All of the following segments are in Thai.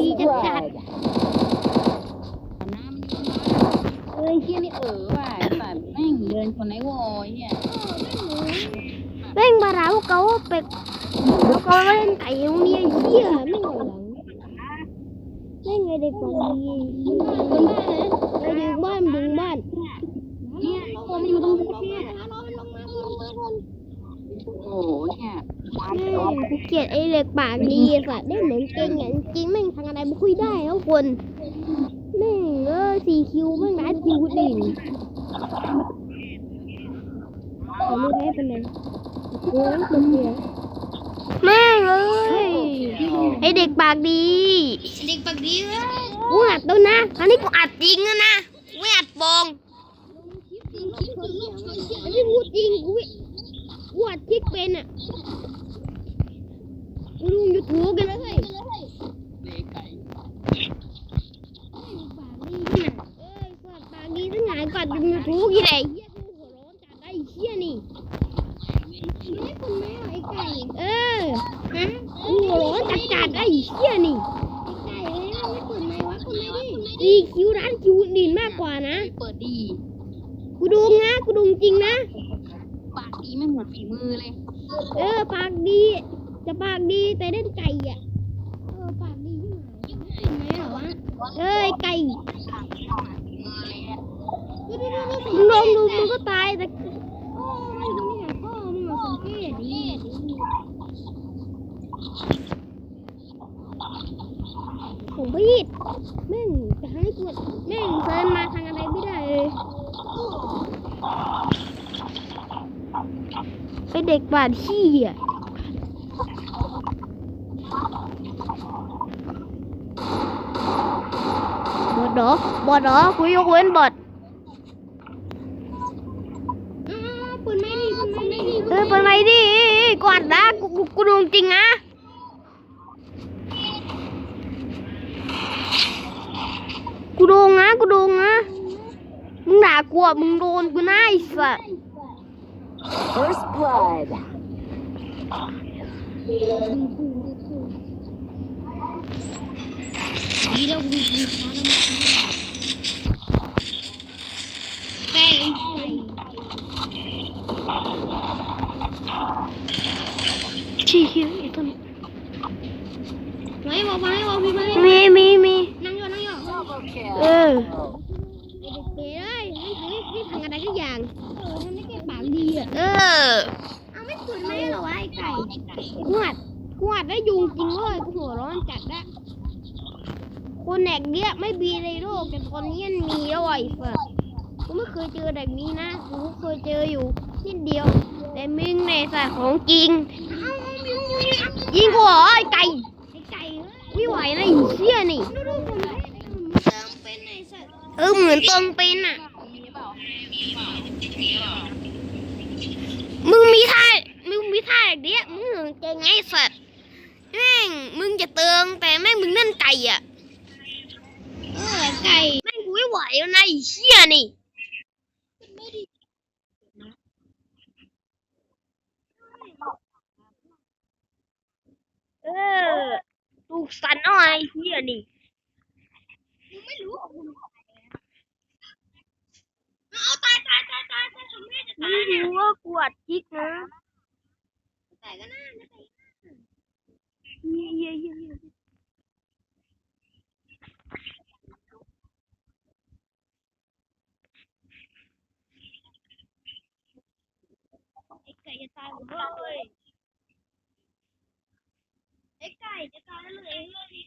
ดีจัดจัดน้ำมันเอ้ยเฮียนี่เออว่ะไอ้สัตว์แม่งเดินคนไหนวอยเนี่ยแม่งมาเราเขาไปแล้วเขาเล่นไก่ตรงนี้เหี้ยไม่หลังแม่งไงเด็กกว่านี้ไอ้เด็กบ้านดึงบ้านเนี่ยโอ้มันอยู่ตรงพุทธเนี่ยโอ้โหเนี่ยแม่ง กูเกลียดไอ้เด็กปากดีไอ้สัตว์ได้เหมือนเก่งอย่างจริงแม่งทางอะไรไม่คุยได้แล้วคนแม่งเออสี่คิวแม่งร้ายคิวคนอื่นเขาไม่ได้เป็นไรโอ้ยคนเดียวแม่งเอ้ยไอเด็กปากดีเด็กปากดีเลยกูอัดแล้วนะ อันนี้กูอัดจริงแล้วนะ ไม่อัดปลองอันนี้พูดจริงกูไม่กูอัดคลิกเป็นอะ กูดูกันแล้วเฮ้ยเลไก่ปากดีที่ไหนเอ้ยกอดปากดีทั้งหลายกอดดูยูทูบกี่ไหนเฮียกูหัวร้อนจัดได้เฮียนี่ไม่คุณแม่ไอ้ไก่ เออ ฮะกูหัวร้อนจัดจัดได้เฮียนี่ไก่เลยไม่คุณแม่วะคุณแม่ดิดีคิวร้านคิวดินมากกว่านะ เปิดดีกูดูนะกูดูจริงนะ ปากดีไม่เหมือนฝีมือเลย เออ ปากดี จะปากดีแต่เล่นไก่อะ เออปากดีที่ไหนคุณแม่เหรอวะเอ้ยไก่ลองดูมึงก็ตายแต่พ่อมันอยู่นี่ไงพ่อมึงอะสังเกตดิผมพีดแม่งจะให้กดแม่งเซินมาทางอะไรไม่ได้เลยไอเด็กบาดขี้อะบอด เหรอบอดเหรอกูยกเว้นบอดอ้าวคุณแม่ดิคุณแม่ดิเออเป็นไรดิกอดนะกูกูกูดูจริงนะกูโดงนะกูโดงนะมึงด่ากูอะมึงโดนกูนะไอ้สัส First blood. ดีแล้วกูดีไก่ไก่ชี้คิวไอ้ต้นไว้บอกไว้บอกพี่ไว้มีมีมีนั่งอยู่นั่งอยู่เออเก๋เลยไม่ไม่ทำอะไรทุกอย่างเออทำได้แค่ปากดีอะเออเอาไม่คุณแม่เหรอวะไอ้ไก่กวดกวดได้ยุงจริงเว้ยกูหัวร้อนจัดละ คนแหนกเนี้ยไม่มีในโลกแต่ตอนนี้มันมีแล้วไอ้สัสกูไม่เคยเจอแบบนี้นะกูเคยเจออยู่นิดเดียว แต่มึงในสัตว์ของจริง ยิงกูเหรอไอ้ไก่ไอ้ไก่เอ้ยไม่ไหวนะไอ้เชี่ยนี่เออเหมือนตรงเป็นอะมึงมีท่ามึงมีท่าอย่างเนี้ยมึงเหมือนเก่งไงไอ้สัตว์แม่งมึงจะเติงแต่แม่งมึงนั่นไก่อะ ไก่แม่งกูไม่ไหวแล้วนะไอ้เชี่ยนี่เออลูกสันเอาไอ้เชี่ยนี่ไม่รู้เอาตายตายตายตายตายผมไม่จะมึตายงเนี่ยรู้ว่ากวดจิกนะตายก็น่าจะตายเยี่ยเยี่ยเยี่ยเยี่ยไอ้ไก่จะตายหมดเลยไอ้ไก่จะตายแล้วเลยเฮ้ย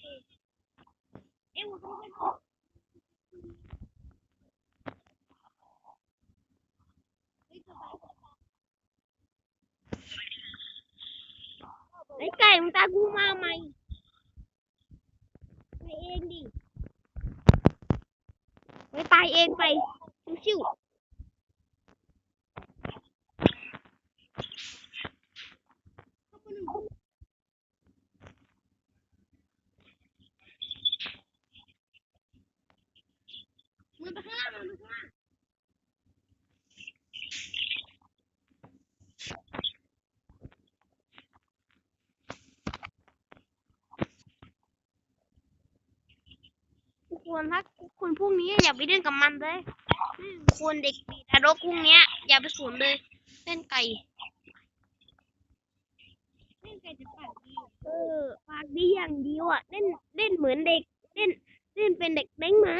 ควรถ้าคุณพวกนี้อย่าไปเล่นกับมันเลยควรเด็กปีทารกพวกเนี้อย่าไปสวนเลย เล่นไก่ เล่นไก่จะปากดีเออปากดีอย่างเดียวอะ เล่นเล่นเหมือนเด็ก เล่นเล่นเป็นเด็กเล้งไม้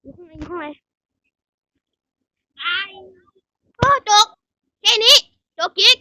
อยู่ข้างในอยู่ข้างในไปก็จบแค่นี้จบกิ๊ก